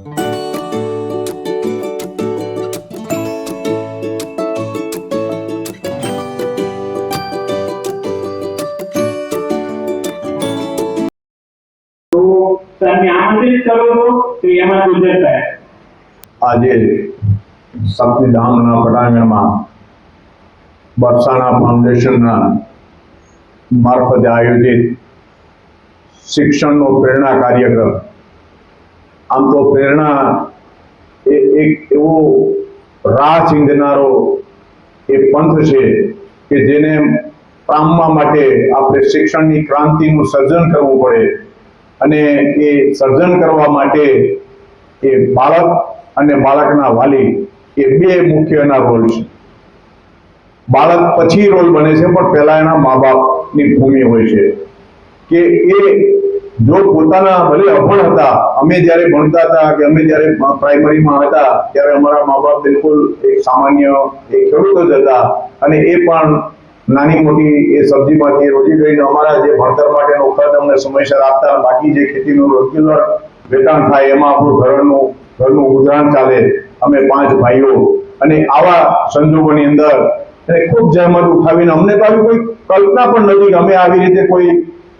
આજે શક્તિધામના પટાંગણમાં બરસાણા ફાઉન્ડેશનના મારફતે આયોજિત શિક્ષણનો પ્રેરણા કાર્યક્રમ આમ તો પ્રેરણા એ એક એવો રાહ ચીંધનારો એ પંથ છે કે જેને પામવા માટે આપણે શિક્ષણની ક્રાંતિનું સર્જન કરવું પડે અને એ સર્જન કરવા માટે એ બાળક અને બાળકના વાલી એ બે મુખ્યના રોલ છે. બાળક પછી રોલ બને છે પણ પહેલા એના મા બાપની ભૂમિ હોય છે કે એ જો પોતાના ભલે અભણ હતા, અમે જ્યારે ભણતા હતા કે અમે જ્યારે પ્રાઇમરીમાં હતા, ત્યારે અમારા મા બાપ બિલકુલ એક સામાન્ય, એક ખેડૂત જ હતા. અને એ પણ નાની મોટી એ સબ્જીમાંથી રોજી કરીને અમારા જે ભણતર માટેનો ખર્ચ અમને સમયસર આપતા, બાકી જે ખેતીનું રેગ્યુલર વેચાણ થાય, એમાં આપણું ઘરનું ઘરનું ગુજરાન ચાલે. અમે પાંચ ભાઈઓ. અને આવા સંજોગોની અંદર અને ખૂબ જહેમત ઉઠાવીને અમને તો આવી કોઈ કલ્પના પણ નથી અમે આવી રીતે કોઈ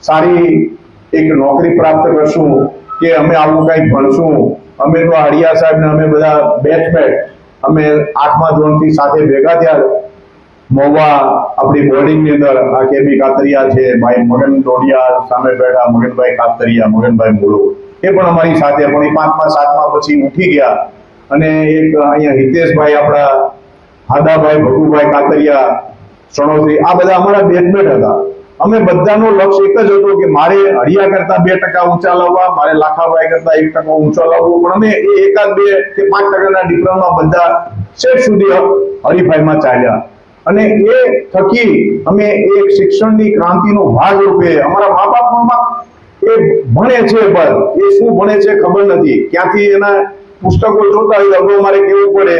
સારી એક નોકરી પ્રાપ્ત કરશું, કે અમે આવું કંઈક ભણશું, અમે તો હડિયા સાહેબ ને અમે બધા બેચમેટ અમે આઠમા ધોરણથી સાથે ભેગા થયા. મોવા આપણી બોર્ડિંગની અંદર, આ કેબી કાતરિયા છે, ભાઈ મગન ડોડિયા સામે બેઠા, મગનભાઈ કાતરિયા, મગનભાઈ મોડો એ પણ અમારી સાથે, પણ એ પાંચમા, સાતમા પછી ઉઠી ગયા. અને એક અહીંયા હિતેશભાઈ આપણા, હાદાભાઈ ભગુભાઈ કાતરિયા સણોસરી આ બધા અમારા બેચમેટ હતા. અમે બધાનો લક્ષ્ય એક જ હતો કે મારે હળિયા કરતા બે ટકા ઊંચા લાવવા, મારે લાખાભાઈ કરતા એક ટકા ઊંચો લાવવો. પણ અમે એ એકાદ બે કે પાંચ ટકાના ડિફરન્સમાં બધા શેઠ સુધી હરીફાઈમાં ચાલ્યા. અને એ થકી અમે એક શિક્ષણની ક્રાંતિનો ભાગ રૂપે અમારા મા બાપમાં એ ભણે છે પણ એ શું ભણે છે ખબર નથી. ક્યાંથી એના પુસ્તકો જોતા હોય અગાઉ મારે કેવું પડે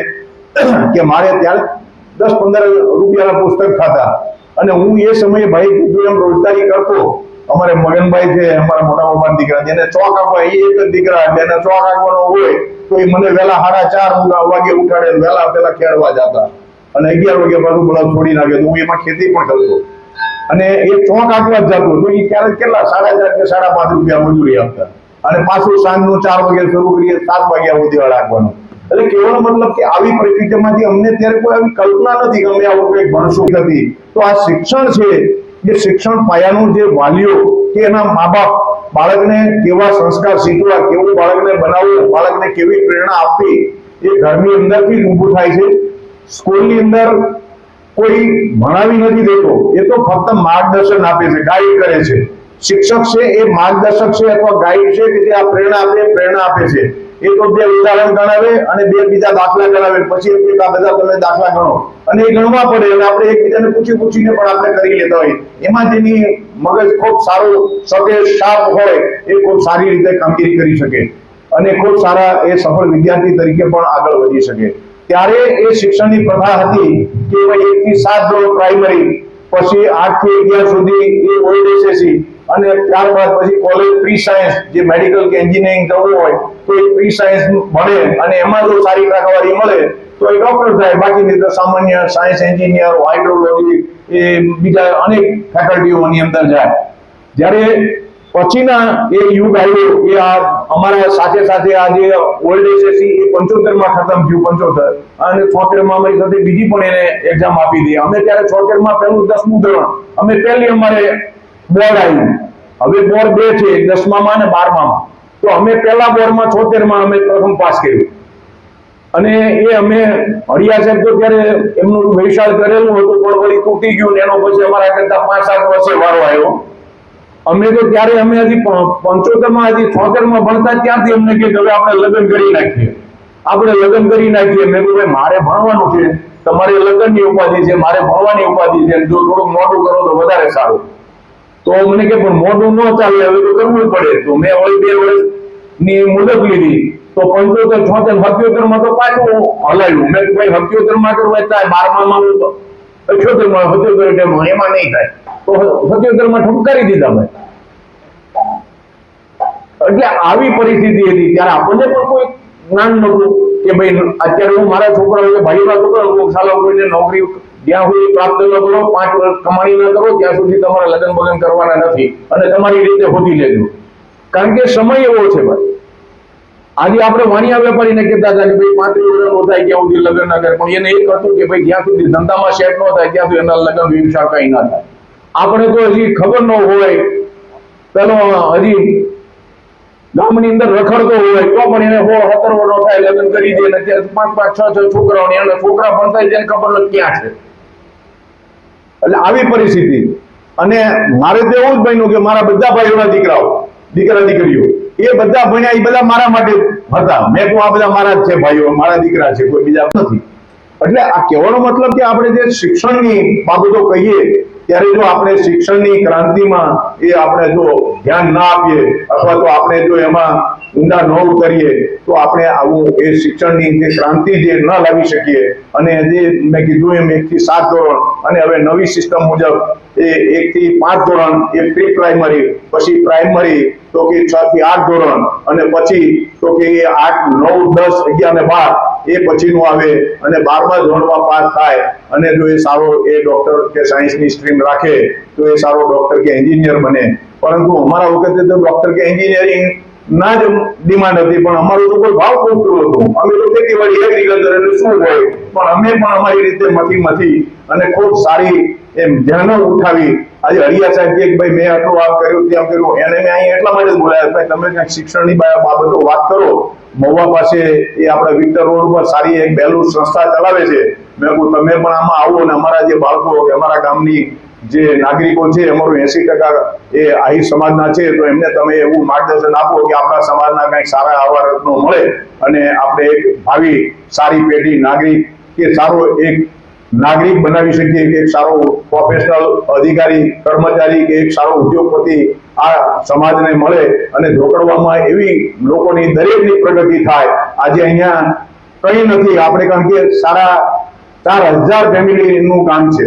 કે મારે ત્યારે દસ પંદર રૂપિયાના પુસ્તક ખાતા અને હું એ સમયે ભાઈ કીધું એમ, રોજગારી કરતો. અમારે મગનભાઈ છે, અમારા મોટા બાપા દીકરા જેને ચોક આપવા, એ એક દીકરા એટલે ચોક આપવાનો હોય, તો એ મને વહેલા સાડા ચાર વાગે ઉઠાડે, વહેલા પેલા ખેડવા જતા. અને અગિયાર વાગે પાછું બળદ છોડી નાખે હું એમાં ખેતી પણ કરતો. અને એ ચોક આંકવા જ જતો. તો એ ક્યારેક કેટલા? સાડા ચાર કે સાડા પાંચ રૂપિયા મજૂરી આપતા. અને પાછું સાંજનું ચાર વાગે શરૂ કરીએ, સાત વાગ્યા સુધી રાખવાનું એટલે કહેવાનો મતલબ કે આવી પરિસ્થિતિમાંથી અમને ત્યારે કોઈ આવી કલ્પના નથી અમે આવું કંઈક ભણશું નથી. તો આ શિક્ષણ છે, એ શિક્ષણ પાયાનું જે વાલીઓ કે એના મા બાપ બાળકને કેવા સંસ્કાર શીખવા, કેવું બાળકને બનાવવું, બાળકને કેવી પ્રેરણા આપવી, એ ઘરની અંદરથી જ ઊભું થાય છે. સ્કૂલની અંદર કોઈ ભણાવી નથી દેતો, એ તો ફક્ત માર્ગદર્શન આપે છે, ગાઈડ કરે છે. શિક્ષક છે એ માર્ગદર્શક છે અથવા ગાઈડ છે કે જે આ પ્રેરણા આપે પ્રેરણા આપે છે. એ તો બે ઉદાહરણ ગણાવે અને બે બીજા દાખલા ગણાવે. પછી એક આ બધા તમે દાખલા ગણો. અને એ ગણવા પડે અને આપણે એકબીજાને પૂછી પૂછીને પણ આપણે કરી લેતા હોય એમાં જેની મગજ ખૂબ સારું સફેદ શાર્પ હોય, એ ખૂબ સારી રીતે કામગીરી કરી શકે. અને ખૂબ સારા એ સફળ વિદ્યાર્થી તરીકે પણ આગળ વધી શકે. ત્યારે એ શિક્ષણની પ્રથા હતી કે એક થી સાત ધોરણ પ્રાઇમરી પછી આઠથી અગિયાર સુધી એ ઓલ્ડ એસએસસી અને ત્યારબાદ પછી કોલેજ પ્રી સાયન્સ જે મેડિકલ કે એન્જિનિયરિંગ કરવું હોય, તો એ પ્રી સાયન્સ ભણે અને એમાં જો સારી ટકાવારી મળે, તો એ ડોક્ટર થાય. બાકી સામાન્ય સાયન્સ એન્જિનિયર હાઇડ્રોલોજી એ બીજા અનેક ફેકલ્ટીઓની અંદર જાય. જ્યારે પછીના એ યુગ આવ્યો, એ આ અમારા સાથે સાથે આ જે ઓલ્ડ એસએસસી એ પંચોતેરમાં ખતમ થયું, પંચોતેર. અને છોતેરમાં અમારી સાથે બીજી પણ એને એક્ઝામ આપી હતી. અમે ત્યારે છોતેરમાં પહેલું દસમું ધોરણ. અમે પહેલી અમારે બોર્ડ આવ્યું હવે બોર્ડ બે છે, એક દસમામાં અને બારમામાં. તો અમે પહેલા બોર્ડમાં છોતેરમાં અમે પ્રથમ પાસ કર્યું. અને એ અમે હરિયા સાહેબ તો ત્યારે એમનું વૈશાળ કરેલું હતું, પણ વળી તૂટી ગયું એનો પછી અમારા કરતા પાંચ સાત વર્ષે વારો આવ્યો. અમે તો ત્યારે અમે હજી પંચોતેરમાં હજી છોતેરમાં ભણતા ત્યાંથી અમને કે હવે આપણે લગ્ન કરી નાખીએ. આપણે લગ્ન કરી નાખીએ. મેં કહ્યું ભાઈ, મારે ભણવાનું છે. તમારે લગ્નની ઉપાધિ છે, મારે ભણવાની ઉપાધિ છે. જો થોડુંક મોટું કરો તો વધારે સારું. તો મને કે, પણ મોઢું ન ચાલે, હવે તો કરવું પડે. તો મેં વળી બે વર્ષની મુદત લીધી. તો પંચોતેર, છોતેર સત્યોતેરમાં તો પાછું હલાવ્યું મેં ભાઈ સત્યોતરમાં કરવા થાય બારમા માં અઠ્યોતેરમાં સત્યોતેર એટલે એમાં નહીં થાય. તો સત્યોતેરમાં ઠપકારી દીધા ભાઈ એટલે આવી પરિસ્થિતિ હતી. ત્યારે આપણને પણ કોઈ જ્ઞાન નહોતું કે, ભાઈ, અત્યારે હું મારા છોકરાઓ ભાઈ છોકરાઓ હું સાલો કોઈને નોકરી જ્યાં સુધી પ્રાપ્ત ન પાંચ વર્ષ કમાણી ન કરો, ત્યાં સુધી તમારા લગ્ન બગન કરવાના નથી અને તમારી રીતે હોતી લેજો. કારણ કે સમય એવો છે ભાઈ. આજે આપણે વાણિયા વેપારીને કહેતા હતા કે વર્ષ નો સુધી લગ્ન ના કરે. પણ એને એક હતું કે ભાઈ જ્યાં સુધી ધંધામાં ન થાય ત્યાં એના લગ્ન વ્યવસાય કઈ ના થાય. આપણે તો હજી ખબર ન હોય. પેલો હજી ગામની અંદર રખડતો હોય, તો પણ એને હો સત્તર વર્ષ થાય, લગ્ન કરી દે ને પાંચ પાંચ છ છ છોકરાઓ ને એના છોકરા ભણતા તેને ખબર નથી ક્યાં છે. એટલે આવી પરિસ્થિતિ. અને મારે તો એવું જ બન્યું કે મારા બધા ભાઈઓના દીકરાઓ, દીકરા દીકરીઓ, એ બધા ભણ્યા, એ બધા મારા માટે હતા. મેં કહું, આ બધા મારા જ છે ભાઈઓ, મારા દીકરા છે, કોઈ બીજા નથી. એટલે આ કહેવાનો મતલબ કે આપણે જે શિક્ષણની બાબતો કહીએ ત્યારે જો આપણે શિક્ષણની ક્રાંતિમાં એ આપણે જો ધ્યાન ના આપીએ, અથવા તો આપણે જો એમાં ઊંડા ન ઉતરીએ, તો આપણે આવું એ શિક્ષણની જે ક્રાંતિ જે ન લાવી શકીએ. અને જે મેં કીધું એમ એક થી સાત ધોરણ, અને હવે નવી સિસ્ટમ મુજબ એ એક થી પાંચ ધોરણ, એ પ્રી પ્રાઇમરી પછી પ્રાઇમરી, તો કે છ થી આઠ ધોરણ, અને પછી તો કે એ આઠ, નવ, દસ, અગિયાર ને બાર, એ પછીનું આવે, અને બારમા ધોરણમાં પાસ થાય. અને જો એ સારો એ ડોક્ટર કે સાયન્સની સ્ટ્રીમ રાખે તો એ સારો ડોક્ટર કે એન્જિનિયર બને. પરંતુ અમારા વખતે તો ડોક્ટર કે એન્જિનિયરિંગ ના જ ડિમાન્ડ હતી, પણ અમારું તો કોઈ ભાવ પૂરતું હતું. અમે તો ખેતીવાડી એગ્રીકલ્ચર એટલે શું હોય? પણ અમે પણ અમારી રીતે મથી મથી અને ખૂબ સારી એમ ધ્યાનો ઉઠાવી. આજે હરિયા સાહેબ કે ભાઈ, મેં આટલું આ કર્યું, ત્યાં કર્યું. એને મેં અહીં એટલા માટે જ બોલાયા ભાઈ તમે ક્યાંક શિક્ષણની બાબતો વાત કરો. મહુવા પાસે એ આપણે વિક્ટર રોડ ઉપર સારી એક બેલુર સંસ્થા ચલાવે છે. મેં કહું તમે પણ આમાં આવો અને અમારા જે બાળકો અમારા ગામની જે નાગરિકો છે, અમારું એસી ટકા એ આહિર સમાજના છે, તો એમને તમે એવું માર્ગદર્શન આપો કે આપણા સમાજના કંઈક સારા આવા રત્નો મળે અને આપણે એક ભાવિ, સારી પેઢી, નાગરિક કે સારો એક નાગરિક બનાવી શકીએ કે એક સારો પ્રોફેશનલ અધિકારી, કર્મચારી કે એક સારો ઉદ્યોગપતિ આ સમાજને મળે અને જોકડવામાં એવી લોકોની દરેકની પ્રગતિ થાય. આજે અહીંયા કંઈ નથી. આપણે કારણ કે સારા ચાર હજાર ફેમિલીનું કામ છે.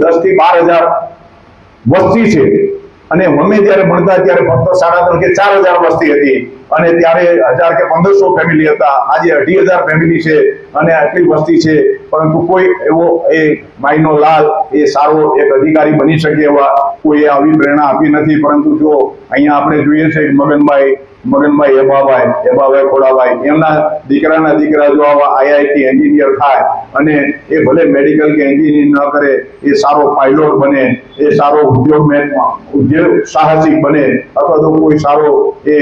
દસથી બાર હજાર વસ્તી છે. અને મમ્મી જયારે ભણતા ત્યારે ફક્ત સાડા ત્રણ કે ચાર હજાર વસ્તી હતી. અને ત્યારે હજાર કે પંદરસો ફેમિલી હતા. આજે અઢી હજાર ફેમિલી છે અને આટલી વસ્તી છે. પરંતુ કોઈ એવો એ માઈનો લાલ, એ સારો એક અધિકારી બની શકે એવા કોઈ આવી પ્રેરણા આપી નથી. પરંતુ જો અહીંયા આપણે જોઈએ છે મગનભાઈ મગનભાઈ હેબાભાઈ હેબાભાઈ ખોડાભાઈ એમના દીકરાના દીકરા જો આવા આઈઆઈટી એન્જિનિયર થાય અને એ ભલે મેડિકલ કે એન્જિનિયર ન કરે, એ સારો પાયલોટ બને, એ સારો ઉદ્યોગ ઉદ્યોગ સાહસિક બને, અથવા તો કોઈ સારો એ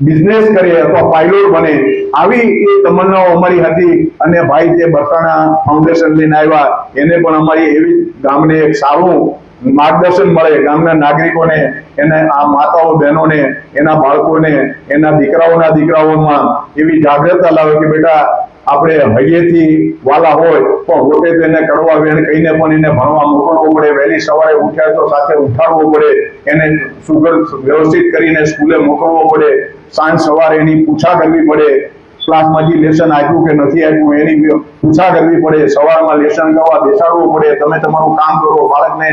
બિઝનેસ કરે અથવા પાયલોટ બને, આવી એ તમન્નાઓ અમારી હતી અને ભાઈ જે બરસાણા ફાઉન્ડેશન લઈને આવ્યા, એને પણ અમારી એવી ગામને એક સારું માર્ગદર્શન મળે, ગામના નાગરિકોને, એને આ માતાઓ, બહેનોને, એના બાળકોને, એના દીકરાઓના દીકરાઓમાં એવી જાગ્રતા લાવે કે બેટા, આપણે હૈયેથી વાલા હોય, પણ હોટે તો એને કડવા વેણ કહીને પણ એને ભણવા મોકલવો પડે, વહેલી સવારે ઉઠ્યા તો સાથે ઉઠાડવો પડે, એને સુગર વ્યવસ્થિત કરીને સ્કૂલે મોકલવો પડે, સાંજ સવારે એની પૂછા કરવી પડે ક્લાસમાં જે લેસન આપ્યું કે નથી આપ્યું, એની પૂછા કરવી પડે, સવારમાં લેસન કરવા બેસાડવું પડે, તમે તમારું કામ કરો, બાળકને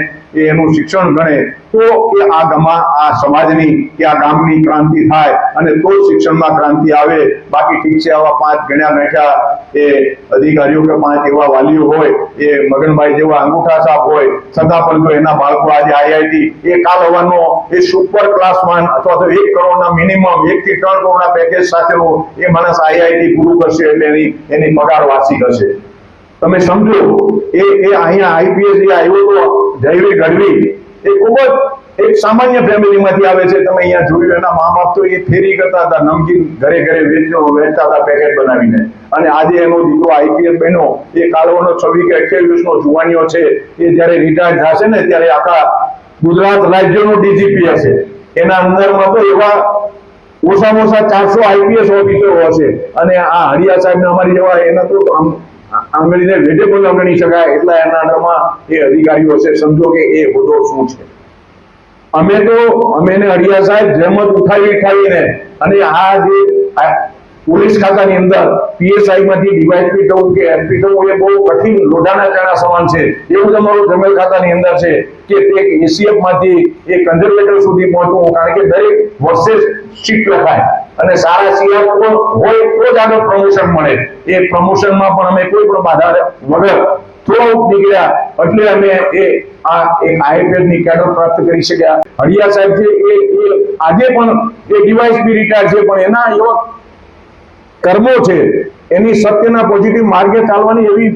એનું શિક્ષણ ગણે, તો એ આ ગામમાં, આ સમાજની, કે આ ગામની ક્રાંતિ થાય, અને તો શિક્ષણમાં ક્રાંતિ આવે. બાકી ઠીક છે, આવા પાંચ ગણ્યા બેઠા એ અધિકારીઓ કે પાંચ એવા વાલીઓ હોય, એ મગનભાઈ જેવા અંગૂઠા સાફ હોય, છતાં પણ એના બાળકો આજે આઈઆઈટી, એ કાલ હવાનો એ સુપર ક્લાસમાં અથવા તો એક કરોડના મિનિમમ એક થી ત્રણ કરોડના પેકેજ સાથેનો એ માણસ આઈઆઈટી પૂરું કરશે એટલે એની એની પગાર વાર્ષિક હશે. તમે સમજો, એ એ અહીંયા આઈપીએસ જે આવ્યો તો જયવી ગઢવી, એ ખૂબ જ એક સામાન્ય ફેમિલીમાંથી આવે છે. તમે અહીંયા જોયું એના મા બાપ તો એ ફેરી કરતા હતા, નમકીન ઘરે ઘરે વેચો વેચતા હતા પેકેટ બનાવીને. અને આજે એનો દીકરો આઈપીએસ બન્યો. એ કાલવાનો છવ્વીસ કે અઠ્યાવીસ નો જુવાનીઓ છે. એ જ્યારે રિટાયર થશે ને, ત્યારે આખા ગુજરાત રાજ્યનો ડીજીપી હશે. એના અંદરમાં તો એવા ઓછામાં ઓછા ચારસો આઈપીએસ ઓફિસરો હશે અને આ હરિયા સાહેબ અમારી જેવા એના તો આમ આંગળીને વેઢે પણ ન શકાય એટલા એના અંડરમાં એ અધિકારીઓ હશે સમજો કે એ હોદ્દો શું છે. અમે તો, અમે હરિયા સાહેબ જહેમત ઉઠાવી ઉઠાવીને અને આ જે પોલીસ ખાતાની અંદર પીએસઆઈ માંથી ડીવાયપી થવું કે એમપી થવું એ બહુ કઠિન લોઢાના ચાણા સમાન છે. એવું જ અમારું જમેલ ખાતાની અંદર છે કે તે એસીએફમાંથી એ કન્ઝર્વેટર સુધી પહોંચવું, કારણ કે દરેક વર્ષે શીટ લખાય અને સારા સીઆર હોય તો જ આગળ પ્રમોશન મળે. એ પ્રમોશનમાં પણ અમે કોઈ પણ બાધા વગર થોડુંક નીકળ્યા. એટલે અમે એ આ એક આઈપીએલની કેડર પ્રાપ્ત કરી શક્યા. હરિયા સાહેબ છે એ આજે પણ એ ડિવાઇસ બી રિટાયર છે, પણ એના એવા કર્મો છે, એની સત્યના પોઝિટિવ માર્ગે ચાલવાની એવી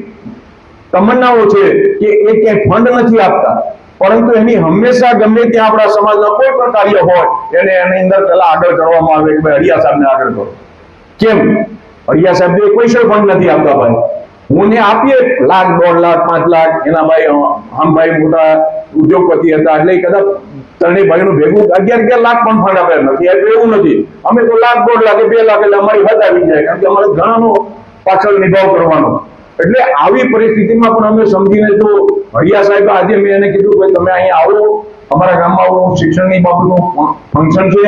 તમન્નાઓ છે કે એ ક્યાંય ફંડ નથી આપતા. પરંતુ એની હંમેશા ગમે ત્યાં આપણા સમાજના કોઈ પણ કાર્ય હોય, એને એની અંદર પહેલા આગળ કરવામાં આવે કે ભાઈ હરિયા સાહેબને આગળ કરો કેમ? હરિયા સાહેબ કોઈ પૈસા ફંડ નથી આપતા ભાઈ. હું આપીએ લાખ, દોઢ લાખ, પાંચ લાખ. એના ભાઈ આમ ભાઈ મોટા ઉદ્યોગપતિ હતા. એટલે કદાચ ત્રણેય ભાઈનું ભેગું અગિયાર અગિયાર લાખ પણ ફંડ આપ્યા નથી. એટલે એવું નથી. અમે તો લાખ, દોઢ લાખ બે લાખ એટલે અમારી હદ જાય. કારણ કે અમારે ઘણાનો પાછળ નિભાવ કરવાનો. એટલે આવી પરિસ્થિતિમાં પણ અમે સમજીને જો હરિયા સાહેબ, આજે મેં એને કીધું કે તમે અહીંયા આવો. અમારા ગામમાં આવું શિક્ષણની બાબતનું ફંક્શન છે.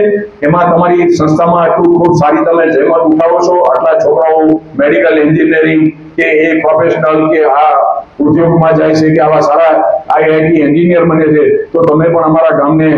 એમાં તમારી સંસ્થામાં આટલું ખૂબ સારી તમે જહેમત ઉઠાવો છો. આટલા છોકરાઓ મેડિકલ એન્જિનિયરિંગ કે એ પ્રોફેશનલ કે આ ઉદ્યોગમાં જાય છે કે આવા સારા આઈઆઈટી એન્જિનિયર બને છે, તો તમે પણ અમારા ગામને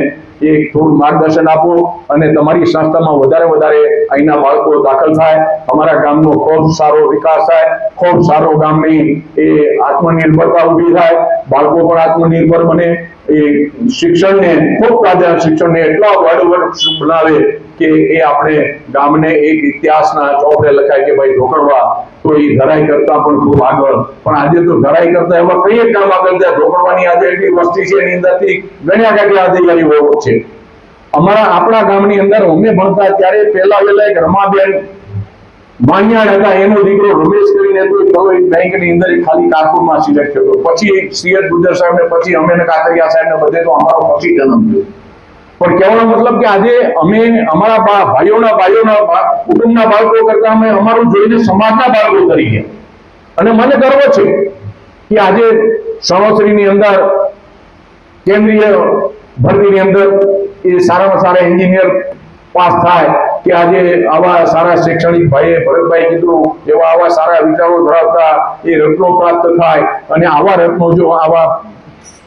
એક થોડું માર્ગદર્શન આપો અને તમારી સંસ્થામાં વધારે વધારે અહીંના બાળકો દાખલ થાય. અમારા ગામનો ખૂબ સારો વિકાસ થાય, ખૂબ સારો ગામની એ આત્મનિર્ભરતા ઊભી થાય, બાળકો પણ આત્મનિર્ભર બને. એ શિક્ષણને, ખૂબ પ્રાધાન્ય શિક્ષણને એટલા વડવડ બનાવે કે એ આપણે ગામને એક ઇતિહાસના ચોપડે લખાય કે ભાઈ ઢોકળવા, તો એ ધરાઈ કરતા પણ ખૂબ આગળ. પણ આજે તો ધરાઈ કરતા એવા કઈ કામ આગળ ત્યાં ઢોકળવાની આજે એટલી વસ્તી છે, એની અંદરથી ગણ્યા કેટલા અધિકારીઓ છે. અમારા, આપણા ગામની અંદર અમે ભણતા ત્યારે પહેલા વેલા એક રમાબેન માન્યાણ હતા એનો દીકરો રમેશ કરીને તો તો અંદર ખાલી કારકુનમાં સિલેક્ટ થયો પછી સીએચ ગુજર સાહેબ ને પછી અમે ને કાતરિયા સાહેબ ને બધે તો અમારો પછી જન્મ થયો. પણ કહેવાનો મતલબ કે આજે અમે અમારા ભાઈઓના ભાઈઓના કુટુંબના બાળકો કરતા અમે અમારું જોઈને સમાજના બાળકો તરીકે. અને મને ગર્વ છે કે આજે સણોસરીની અંદર, કેન્દ્રીય ભરતીની અંદર એ સારામાં સારા એન્જિનિયર પાસ થાય. કે આજે આવા સારા શૈક્ષણિક ભાઈએ ભરતભાઈ કીધું, એવા આવા સારા વિચારો ધરાવતા એ રત્નો પ્રાપ્ત થાય અને આવા રત્નો જો આવા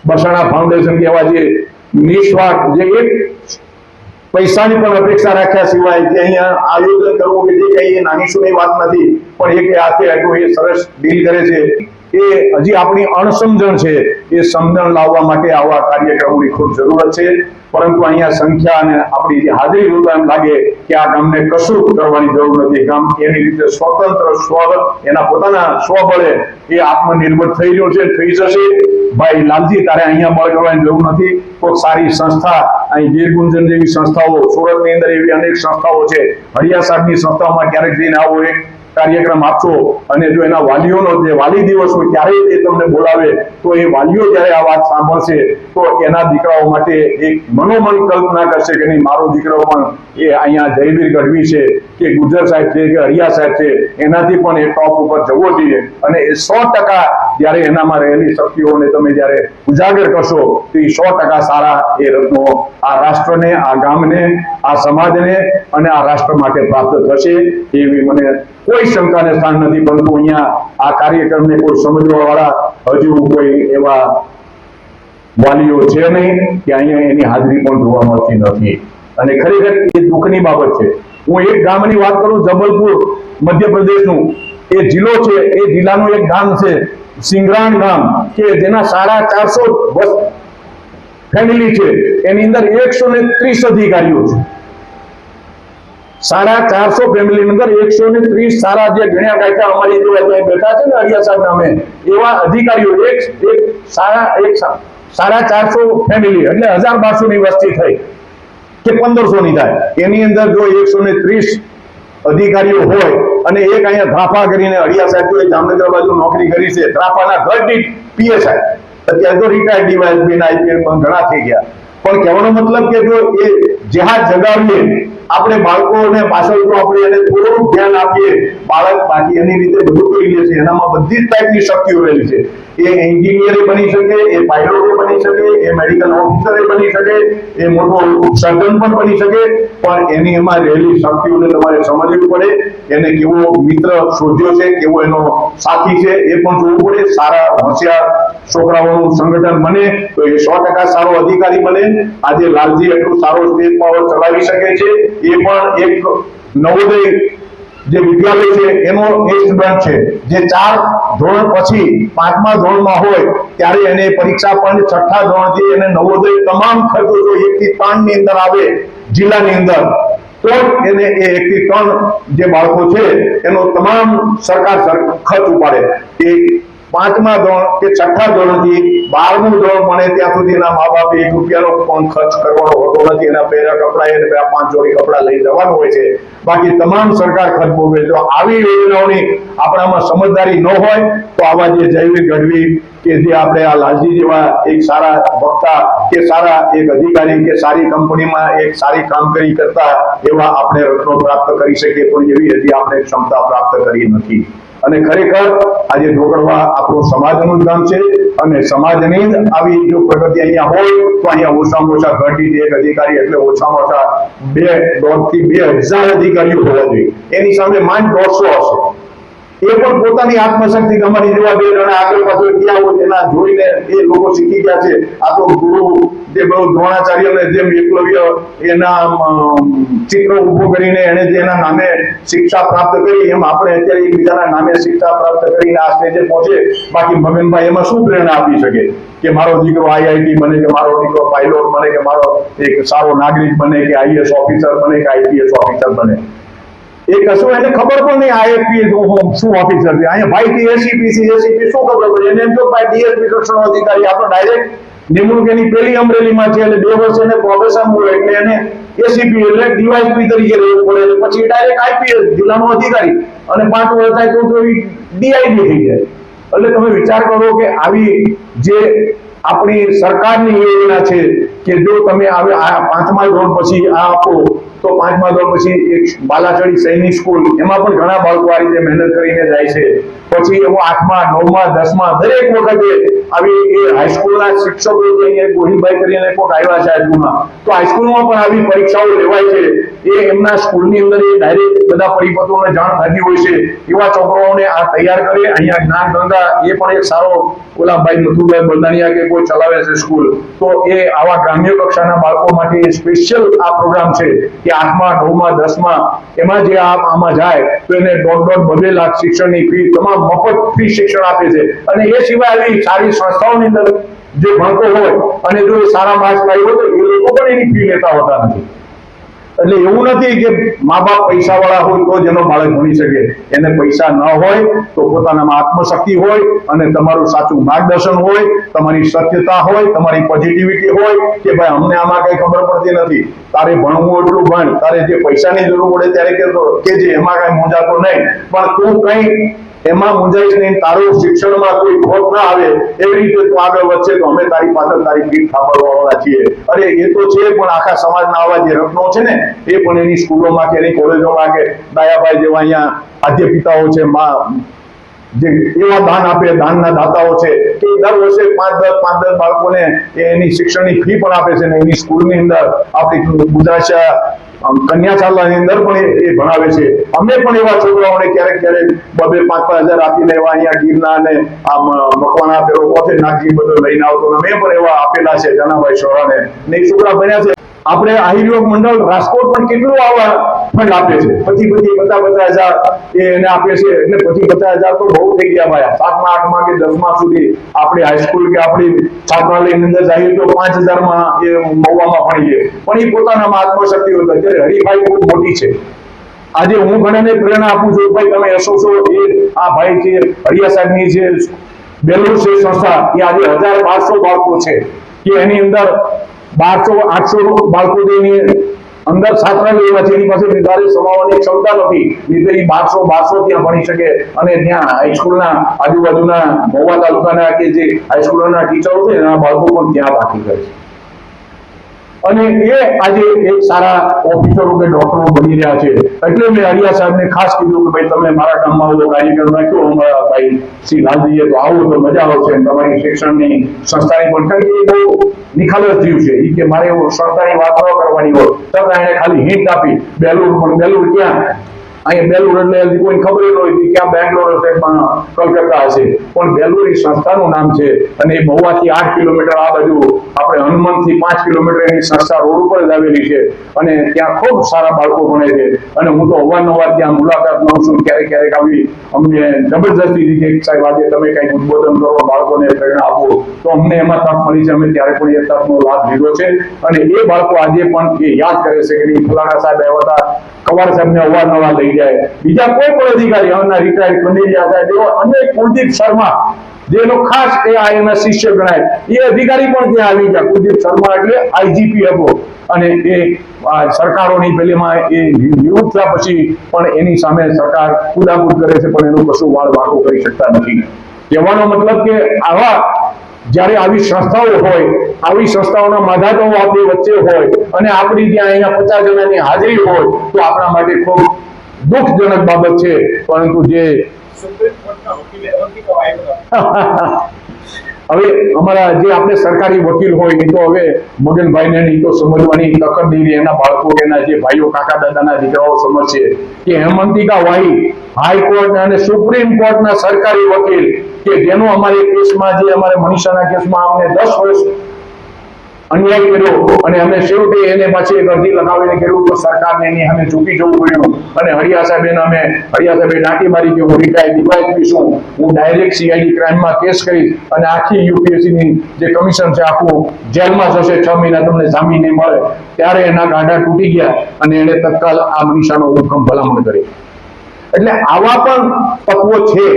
બસાણા ફાઉન્ડેશન કે જે નિસ્વાર્થ જે એક પૈસાની પણ અપેક્ષા રાખ્યા સિવાય કે અહીંયા આયોજન કરવું કે જે કઈ નાની સુની વાત નથી, પણ એક હાથે આટલું એ સરસ ડીલ કરે છે. એ હજી આપણી અણસમજણ છે. એ સમજણ લાવવા માટે આવા કાર્યક્રમોની ખૂબ જરૂરત છે. પરંતુ અહીંયા સંખ્યા અને આપણી જે હાજરી જોતા એમ લાગે કે આ ગામને કશું કરવાની જરૂર નથી. ગામ એની રીતે સ્વતંત્ર સ્વ એના પોતાના સ્વબળે એ આત્મનિર્ભર થઈ રહ્યો છે, થઈ જશે. ભાઈ લાલજી, તારે અહીંયા બળ કરવાની જરૂર નથી. કોઈ સારી સંસ્થા, અહીં ગીરગુંજન જેવી સંસ્થાઓ, સુરતની અંદર એવી અનેક સંસ્થાઓ છે. હરિયા સાહેબની સંસ્થાઓમાં ક્યારેક જઈને આવો એક કાર્યક્રમ આપશો અને જો એના વાલીઓનો જે વાલી દિવસ હોય ત્યારે એ તમને બોલાવે, તો એ વાલીઓ જ્યારે આ વાત સાંભળશે, તો એના દીકરાઓ માટે એક મનોમન કલ્પના કરશે કે નહીં, મારો દીકરો પણ એ અહીંયા જયવીર ગઢવી છે, કે ગુજર સાહેબ છે, કે હરિયા સાહેબ છે, એનાથી પણ એ ટોપ ઉપર જવો જોઈએ. અને એ સો ટકા જયારે એનામાં રહેલી શક્તિઓને તમે જયારે ઉજાગર કરશો, તો એ સો ટકા સારા એ રત્નો આ રાષ્ટ્રને, આ ગામને, આ સમાજને અને આ રાષ્ટ્ર માટે પ્રાપ્ત થશે એવી મને કોઈ શંકાને સ્થાન નથી, પરંતુ અહીંયા આ કાર્યક્રમને કોઈ સમજવા હજુ કોઈ એવા વાલીઓ છે નહીં કે અહીંયા એની હાજરી પણ જોવા મળતી નથી. અને ખરેખર એ દુઃખની બાબત છે. હું એક ગામની વાત કરું, જબલપુર, મધ્યપ્રદેશનું. એ જિલ્લો છે, એ જિલ્લાનું એક ગામ છે, સિંગરાણ ગામ, કે જેના સાડા ચારસો ફેમિલી છે. એની અંદર એકસો ને ત્રીસ અધિકારીઓ છે. સાડા ચારસો ફેમિલી અંદર એકસો ને ત્રીસ સારા જે ગણ્યા કાઢ્યા અમારી ત્યાં બેઠા છે ને અડિયા સાહેબ નામે, એવા અધિકારીઓ, એક સાડા એક સાડા ચારસો ફેમિલી એટલે હજાર બારસો ની વસ્તી થઈ કે પંદરસો ની થાય. એની અંદર જો એકસો ને ત્રીસ અધિકારીઓ હોય અને એક અહીંયા ધ્રાફા કરીને અડિયા સાહેબ જામનગર બાજુ નોકરી કરી છે, ધ્રાફાના ઘર દીઠ પીએસઆઈ અત્યારે તો રિટાયર્ડ ડીવાયસપી ના આઈપીએલ પણ ઘણા થઈ ગયા. પણ કહેવાનો મતલબ કે જો એ જેહાદ જગાવીએ આપણે બાળકોને પાછળ તો આપણે એને થોડું ધ્યાન આપીએ, બાળક બાકી એની રીતે બધું કરી લે છે, એનામાં બધી જ ટાઈપની શક્તિઓ રહેલી છે. એ એન્જિનિયર બની શકે, એ પાયલોટ બની શકે, એ મેડિકલ ઓફિસર બની શકે, એ મોટો સર્જન પણ બની શકે, પણ એની એમાં રહેલી શક્તિઓને તમારે સમજવી પડે, એને કેવો મિત્ર શોધ્યો છે, કેવો એનો સાથી છે, એ પણ જોવું પડે. સારા હોશિયાર છોકરાઓનું સંગઠન બને, તો એ સો ટકા સારો અધિકારી બને. આજે લાલજી એટલું સારો સ્ટેજ પાવર ચલાવી શકે છે. એ પણ એક નવોદય જે વિદ્યાલય છે, એનો એ સ્ટુડન્ટ છે. જે ચાર ધોરણ પછી પાંચમા ધોરણમાં હોય, ત્યારે એને પરીક્ષા પણ છઠ્ઠા ધોરણથી એને નવોદય તમામ ખર્ચો જો એક થી ત્રણની અંદર આવે, જિલ્લાની અંદર, તો એને એ એક થી ત્રણ જે બાળકો છે, એનો તમામ સરકાર ખર્ચ ઉપાડે. એ પાંચમા ધોરણ કે છઠ્ઠા ધોરણથી બારમું ધોરણ ભણે ત્યાં સુધી એના મા બાપે એક રૂપિયાનો પણ ખર્ચ કરવાનો હોતો નથી. એના પહેર્યા કપડા એને બે પાંચ જોડી કપડા લઈ જવાનું હોય છે. બાકી તમામ સરકાર ખર્ચ ભોગવે જો આવી યોજનાઓની આપણામાં સમજદારી ન હોય, તો આવા જે જૈવિક ગઢવી કે જે આપણે આ લાલજી જેવા એક સારા વક્તા કે સારા એક અધિકારી કે સારી કંપનીમાં એક સારી કામગીરી કરતા એવા આપણે રત્નો પ્રાપ્ત કરી શકીએ. પણ એવી હજી આપણે ક્ષમતા પ્રાપ્ત કરી નથી. અને ખરેખર આજે ઢોકળવા આપણું સમાજનું જ ગામ છે અને સમાજની આવી જો પ્રગતિ અહીંયા હોય, તો અહીંયા ઓછામાં ઓછા ઘટી એક અધિકારી એટલે ઓછામાં ઓછા બે દોઢથી બે હજાર અધિકારીઓ હોવા જોઈએ. એની સામે માંડ દોઢસો હશે. એ પણ પોતાની આત્મશક્તિ અમારી જેવા બે જણા આગળ પાછળ ગયા હોય એના જોઈને એ લોકો શીખી ગયા છે. આ તો ગુરુ જે બહુ દ્રોણાચાર્યને જેમ એકલવ્ય એના ચિત્ર ઊભું કરીને એને જે એના નામે શિક્ષા પ્રાપ્ત કરી, એમ આપણે અત્યારે એકબીજાના નામે શિક્ષા પ્રાપ્ત કરીને આ સ્ટેજે પહોંચે બાકી મગનભાઈ એમાં શું પ્રેરણા આપી શકે? કે મારો દીકરો આઈઆઈટી બને, કે મારો દીકરો પાયલોટ બને, કે મારો એક સારો નાગરિક બને, કે આઈએસ ઓફિસર બને, કે આઈપીએસ ઓફિસર બને. એ કશું એને ખબર પણ નહીં આઈએફપી શું ઓફિસર છે? અહીંયા ભાઈ એસીપી થી એસીપી શું ખબર પડે? એને એમ તો ભાઈ ડીએસપી કક્ષાનો અધિકારી આપણો ડાયરેક્ટ નિમણૂક એની પેલી અમરેલીમાં છે, એટલે બે વર્ષ એને પ્રોફેશન મળે એટલે એને એસીપી એટલે ડીવાયસપી તરીકે રહેવું પડે પછી ડાયરેક્ટ આઈપીએસ જિલ્લાનો અધિકારી. અને પાંચ વર્ષ થાય તો તો ડીઆઈબી થઈ જાય. એટલે તમે વિચાર કરો કે આવી જે આપણી સરકારની યોજના છે કે જો તમે આવે આ પાંચમા ધોરણ પછી આ આપો તો પાંચમા ધોરણ પછી એક બાલાચડી સૈનિક સ્કૂલ, એમાં પણ ઘણા બાળકો આ રીતે મહેનત કરીને જાય છે. પછી એવો આઠમા, નવમા, દસમા, દરેક વખતે આવી એ હાઈસ્કૂલના શિક્ષકો ગોહિલભાઈ કરીને કોઈક આવ્યા છે હાઈસ્કૂલમાં તો હાઈસ્કૂલમાં પણ આવી પરીક્ષાઓ લેવાય છે. એ એમના સ્કૂલની અંદર એ ડાયરેક્ટ બધા પરિપત્રોને જાણ થતી હોય છે. એવા છોકરાઓને આ તૈયાર કરે. અહીંયા જ્ઞાન ગંગા એ પણ એક સારો ઓલા ભાઈ મથુરભાઈ બલદાનિયા કે કોઈ ચલાવે છે સ્કૂલ તો એ આવા ગ્રામ્ય કક્ષાના બાળકો માટે સ્પેશિયલ આ પ્રોગ્રામ છે કે આઠમા, નવમા, દસમા, એમાં જે આમાં જાય, તો એને દોઢ દોઢ બબે લાખ શિક્ષણની ફી તમામ મફત ફી શિક્ષણ આપે છે. અને એ સિવાય આવી સારી સંસ્થાઓની અંદર જે ભણતો હોય, અને જો એ સારા માર્ક્સ લાવ્યો તો એ લોકો પણ એની ફી લેતા હોતા નથી. એટલે એવું નથી કે મા બાપ પૈસા વાળા હોય તો જ બાળક ભણી શકે. એને પૈસા ન હોય તો પોતાનામાં આત્મશક્તિ હોય અને તમારું સાચું માર્ગદર્શન હોય, તમારી સત્યતા હોય, તમારી પોઝિટિવિટી હોય કે ભાઈ અમને આમાં કઈ ખબર પડતી નથી. તારે ભણવું એટલું ભણ, તારે જે પૈસાની જરૂર પડે ત્યારે કહેતો કે જે એમાં કઈ મોજાતો નહીં. પણ તું કઈ એમાં મુંજાઈશ નહીં તારું શિક્ષણમાં કોઈ ખોટ ના આવે, એવી રીતે તું આગળ વધશે તો અમે તારી પાછળ તારી પીઠ થાપડવા છીએ. અરે, એ તો છે, પણ આખા સમાજના આવા જે રત્નો છે ને, એ પણ એની સ્કૂલોમાં કે એની કોલેજોમાં કે દાયાભાઈ જેવા અહીંયા આદ્ય પિતાઓ છે, માં, જે એવા દાન આપે, દાનના દાતાઓ છે કે દર વર્ષે પાંચ દસ પાંચ દસ બાળકોને એની શિક્ષણની ફી પણ આપે છે ને, એની સ્કૂલની અંદર આપણી ગુજરાત અમ, કન્યા શાળાની અંદર પણ એ- ભણાવે છે. અમે પણ એવા છોકરાઓને ક્યારેક ક્યારેક બબે પાંચ પાંચ હજાર આપીને એવા અહીંયા ગીરના ને આ મકવાના પેલો પોતે નાખી બધો લઈને આવતો. મેં પણ એવા આપેલા છે જનાભાઈ શોરાને ને એ છોકરા ભણ્યા છે. આપણે આહિર્યોગ મંડળ રાજકોટ પણ કેટલું આવા ફંડ આપે છે? પછી પછી પચાસ પચાસ હજાર એને આપે છે. એટલે પછી પચાસ હજાર તો બહુ થઈ ગયા ભાઈ. સાતમા, આઠમા કે દસમા સુધી આપણી હાઈસ્કૂલ કે આપણી છાત્રાલયની અંદર જઈએ તો પાંચ હજારમાં એ મહુવામાં ભણીએ પણ એ પોતાનામાં આત્મશક્તિ હોય અત્યારે હરીફાઈ બહુ મોટી છે. આજે હું ઘણાને પ્રેરણા આપું છું, ભાઈ, તમે હસો છો એ આ ભાઈ છે હરિયા સાહેબની જે બેલુર છે સંસ્થા, એ આજે હજાર બારસો બાળકો છે. કે એની અંદર બારસો, આઠસો બાળકો જે એની અંદર છાત્રાલયમાં છે એની પાસે નિર્ધારિત સમાવવાની ક્ષમતા નથી. નહીં એ બારસો બારસો ત્યાં ભણી શકે. અને ત્યાં હાઈસ્કૂલના આજુબાજુના મહુવા તાલુકાના કે જે હાઈસ્કૂલના ટીચરો છે, એના બાળકો પણ ત્યાં દાખલ કરે છે. અને એ આજે એક સારા ઓફિસરો કે ડોક્ટરો બની રહ્યા છે. એટલે મેં હરિયા સાહેબને ખાસ કીધું કે ભાઈ, તમે મારા ગામમાં આવો, કાર્યક્રમ રાખ્યો અમારા ભાઈ શ્રી લાલજીએ તો આવો તો મજા આવશે તમારી શિક્ષણની સંસ્થાની પણ કારણ એ બહુ નિખાલસ જીવ છે. એ કે મારે એવું સંસ્થાની વાત ન કરવાની હોય. છતાં એને ખાલી હિંટ આપી, બેલુર પણ, બેલુર ક્યાં? અહીંયા બેલુર એટલે કોઈને ખબર ન હોય કે ક્યાં બેંગ્લોર હશે, પણ કલકત્તા હશે. પણ બેલુર એ સંસ્થાનું નામ છે અને એ મહુવાથી આઠ કિલોમીટર આ બાજુ આપણે હનુમાનથી પાંચ કિલોમીટર એની સંસ્થા રોડ ઉપર જ આવેલી છે. અને ત્યાં ખૂબ સારા બાળકો ભણે છે. અને હું તો અવારનવાર ત્યાં મુલાકાત લઉં છું. ક્યારેક ક્યારેક આવી અમને જબરજસ્તી રીતે સાહેબ, આજે તમે કંઈક ઉદબોધન કરો, બાળકોને પ્રેરણા આપો. તો અમને એમાં તક મળી છે. અમે ત્યારે પણ એ તકનો લાભ લીધો છે. અને એ બાળકો આજે પણ એ યાદ કરે છે કે ફલાણા સાહેબ આવ્યા હતા. કવાર સાહેબને અવારનવાર લઈ જાય. બીજા કોઈ પણ અધિકારી હમણાં રિટાયર્ડ કંડેલિયા સાહેબ એવા અનેક કુલદીપ શર્મા, જેનો ખાસ એ આ શિષ્ય ગણાય. એ અધિકારી પણ ત્યાં આવી ગયા. કુલદીપ શર્મા એટલે આઈજીપી હતો અને એ સરકારોની પેલીમાં એ નિવૃત્ત થયા પછી પણ એની સામે સરકાર કુદાકુદ કરે છે, પણ એનું કશું વાળ વાંકો કરી શકતા નથી. કહેવાનો મતલબ કે આવા જ્યારે આવી સંસ્થાઓ હોય, આવી સંસ્થાઓના માધાતો આપણી વચ્ચે હોય, અને આપણી ત્યાં અહીંયા પચાસ જણાની હાજરી હોય, તો આપણા માટે ખૂબ દુઃખજનક બાબત છે પરંતુ જે હવે અમારા જે આપણે સરકારી વકીલ હોય એ તો હવે મગનભાઈને ને ઈ તો સમજવાની તકદીરી એના બાળકો એના જે ભાઈઓ કાકા દાદાના દીકરાઓ સમજશે કે હેમંતિકા વાહી હાઈકોર્ટ અને સુપ્રીમ કોર્ટના સરકારી વકીલ કે જેનો અમારે કેસમાં જે અમારે મનીષાના કેસમાં અમને દસ વર્ષ અન્યાય કર્યો અને અમે છેવટે એને પાછી એક અરજી લગાવીને કર્યું તો સરકારને એની અમે ચૂકી જવું પડ્યું. અને હરિયા સાહેબે અમે, હરિયા સાહેબે ડાંટી મારી કે હું રિટાયર ડિવાઇસ છું. હું ડાયરેક્ટ સીઆઈડી ક્રાઇમમાં કેસ કરીશ અને આખી યુપીએસસીની જે કમિશન છે આખું જેલમાં જશે, છ મહિના તમને જામીન નહીં મળે. ત્યારે એના ગાંડા તૂટી ગયા અને એને તત્કાલ આ મનીષાનો હુકમ ભલામણ કરી એટલે આવા પણ તત્વો છે.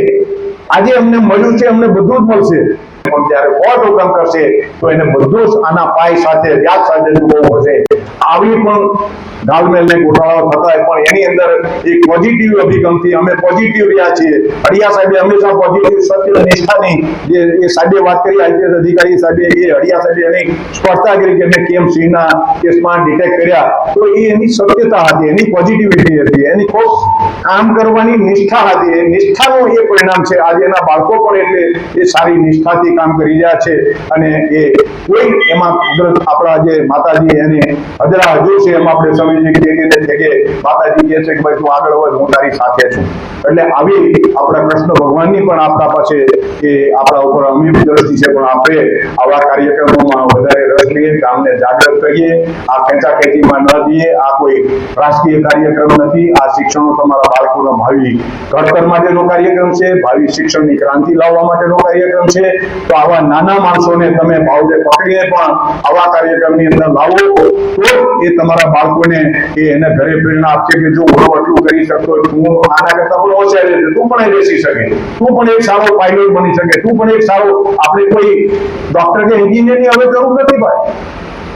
આજે અમને મળ્યું છે, અમને બધું જ મળશે. પણ જ્યારે કોર્ટ હુકમ કરશે, તો એને બધું જ આના પાય સાથે, વ્યાજ સાથે ચૂકવવું પડશે. આવી પણ ગાલમેલ ને થતા પણ એની અંદર એક પોઝિટિવ અભિગમથી અમે પોઝિટિવ રહ્યા છીએ. અડિયા સાહેબે હંમેશા પોઝિટિવ સત્ય નિષ્ઠાની જે એ સાહેબે વાત કરી, આઈપીએસ અધિકારી સાહેબે એ, અડિયા સાહેબે એની સ્પષ્ટતા કરી કે મેં કેમ સિંહના કેસમાં ડિટેક્ટ કર્યા. તો એ એની સત્યતા હતી, એની પોઝિટિવિટી હતી, એની ખૂબ કામ કરવાની નિષ્ઠા હતી એ નિષ્ઠાનું એ પરિણામ છે. આજે એના બાળકો પણ એટલે એ સારી નિષ્ઠાથી કામ કરી રહ્યા છે અને એ કોઈ એમાં કુદરત આપણા જે માતાજી એને હજરા હજુ છે, એમાં આપણે સમજીએ કે રીતે છે કે માતાજી કહે છે કે ભાઈ, તું આગળ વધ હું તારી સાથે છું. એટલે આવી આપણા કૃષ્ણ ભગવાનની પણ આપણા પાસે એ આપણા ઉપર અમીર દ્રષ્ટિ છે. પણ આપણે આવા કાર્યક્રમોમાં વધારે રસ લઈએ, ગામને જાગૃત કરીએ, આ ખેંચાખેંચીમાં ન જઈએ. આ કોઈ રાજકીય કાર્યક્રમ નથી. આ શિક્ષણો તમારા બાળકોના ભાવિ ઘડતર માટેનો કાર્યક્રમ છે, ભાવિ શિક્ષણની ક્રાંતિ લાવવા માટેનો કાર્યક્રમ છે. તો આવા નાના માણસોને તમે ભાવને પકડીને પણ આવા કાર્યક્રમની અંદર લાવો. તો એ તમારા બાળકોને એ એને ઘરે પ્રેરણા આપશે કે જો હું કરી શકતો તું આના કરતા પણ હોશિયાર રહેશે. તું પણ બેસી શકે. તું પણ એક સારો પાયલોટ બની શકે. તું પણ એક સારો આપણે કોઈ ડોક્ટર કે એન્જિનિયરની હવે જરૂર નથી ભાઈ.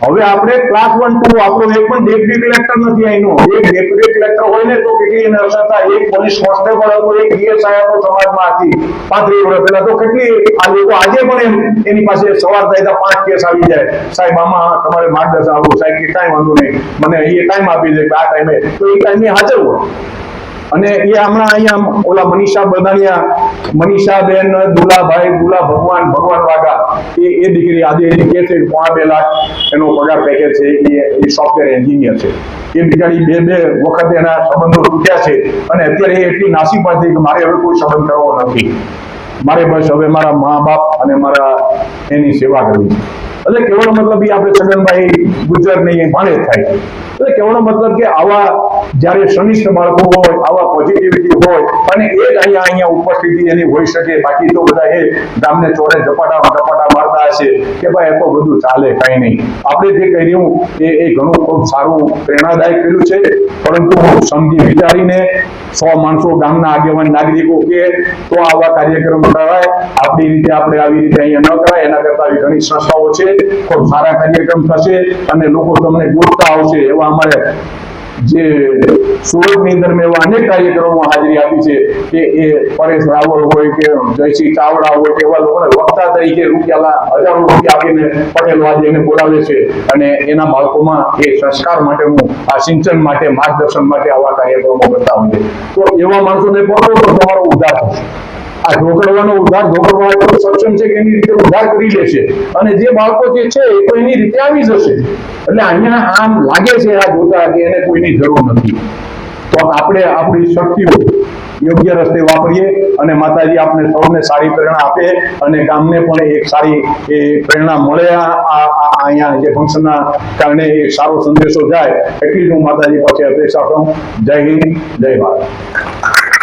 હવે આપણે ક્લાસ વન ટુ આપણો એક પણ ડેપ્યુટી કલેક્ટર નથી અહીંનો એક ડેપ્યુટી કલેક્ટર હોય ને તો કેટલી એને અસર થાય એક પોલીસ કોન્સ્ટેબલ હતો, એક ડીએસઆઈ હતો સમાજમાં હતી પાંત્રીસ વર્ષ પહેલા તો કેટલી આ લોકો આજે પણ એમ એની પાસે સવાર થાય તો પાંચ કેસ આવી જાય. સાહેબ, આમાં તમારે માર્ગદર્શન આપવું. સાહેબ, કે કાંઈ વાંધો નહીં. મને એ ટાઈમ આપી દે કે આ ટાઈમે તો એ ટાઈમે હાજર હોય. અને એ હમણાં અહીંયા ઓલા મનીષા બદાણિયા મનીષા બેન દુલાભાઈ, દુલા ભગવાન ભગવાન વાગા એ એ દીકરી આજે એ કે છે પોણા બે લાખ એનો પગાર પેકેજ છે, એ સોફ્ટવેર એન્જિનિયર છે. એ બિચારી બે બે વખત એના સંબંધો તૂટ્યા છે અને અત્યારે એ એટલી નાસી થઈ કે મારે હવે કોઈ સંબંધ કરવો નથી. મારે બસ હવે મારા મા બાપ અને મારા એની સેવા કરવી એટલે કેવડો મતલબ એ આપણે છગનભાઈ ગુજર નહીં ભાણે થાય. એટલે કેવડો મતલબ કે આવા જ્યારે શનિષ્ઠ માળખું હોય, આવા પોઝિટિવિટી હોય, અને એ જ અહીંયા અહીંયા ઉપસ્થિતિ એની હોઈ શકે. બાકી તો બધા એ ગામને ચોરે ઝપાટા ઝપાટા મારતા હશે કે ભાઈ એ તો બધું ચાલે, કઈ નહીં. આપણે જે કર્યું એ એ ઘણું ખૂબ સારું, પ્રેરણાદાયક કર્યું છે. પરંતુ સમજી વિચારીને સો માણસો ગામના આગેવાન નાગરિકો કે તો આવા કાર્યક્રમ કરાય આપણી રીતે આપણે આવી રીતે અહીંયા ન કરાય. એના કરતા આવી ઘણી સંસ્થાઓ છે. ખૂબ સારા કાર્યક્રમ થશે અને લોકો તમને ગોતતા આવશે. એવા અમારે જે સુરતની અંદર મેં એવા અનેક કાર્યક્રમોમાં હાજરી આપી છે કે એ પરેશ રાવળ હોય કે જયસિંહ ચાવડા હોય કે એવા લોકોને વક્તા તરીકે રૂપિયા હજારો રૂપિયા આપીને પટેલ આજે એને બોલાવે છે. અને એના બાળકોમાં એ સંસ્કાર માટેનું આ સિંચન માટે, માર્ગદર્શન માટે આવા કાર્યક્રમો કરતા હોય તો એવા માણસોને પણ તમારો ઉદ્ધાર થશે આ ઢોકળવાનો ઉદ્ધાર ઢોકળવાનો સક્ષમ છે કે એની રીતે ઉદ્ધાર કરી લેશે અને જે બાળકો જે છે એ તો એની રીતે આવી જશે. એટલે અહીંયા આમ લાગે છે, આ જોતા કે એને કોઈની જરૂર નથી. તો આપણે આપણી શક્તિઓ યોગ્ય રસ્તે વાપરીએ અને માતાજી આપણે સૌને સારી પ્રેરણા આપે અને ગામને પણ એક સારી એ પ્રેરણા મળે આ અહીંયા જે ફંક્શનના કારણે એક સારો સંદેશો જાય, એટલી જ હું માતાજી પાસે અપેક્ષા કરું. જય હિન્દ, જય ભારત.